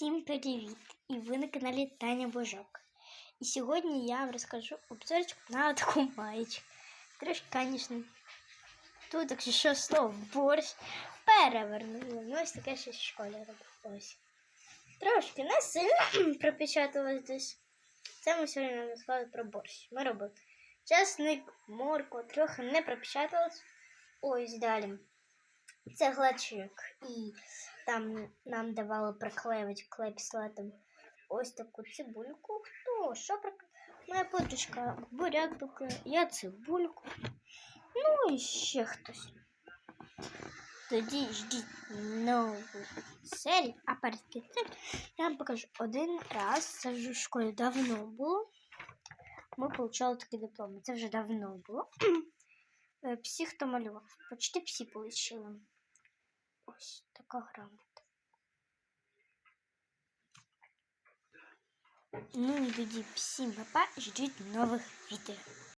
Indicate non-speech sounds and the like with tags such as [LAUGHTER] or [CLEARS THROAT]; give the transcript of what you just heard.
Всім привіт! І ви на каналі Таня Божок. І сьогодні я вам розкажу обзорчик на таку маєчку. Трошки, звісно, тут, якщо що, слово борщ перевернули. Ну, ось таке ще в школі робив. Ось. Трошки не сильно [CLEARS THROAT] пропечаталось десь. Це ми сьогодні розказали про борщ. Ми робили чесник, моркву, трохи не пропечаталось. Ось далі. Це глачик. І там нам давали приклеювати клей ось таку цибульку. Хто? Що приклеїв? Моя подружка буряк приклеїв, я цибульку. Ну і ще хтось. Тоді ждіть нову серію, а перед кінцем я вам покажу один раз. Це вже в школі давно було. Ми отримали такі дипломи. Це вже давно було. Всі, хто малював, почти всі отримали. Ось така грамота. Ну і тоді всім папа, ждіть нових відео.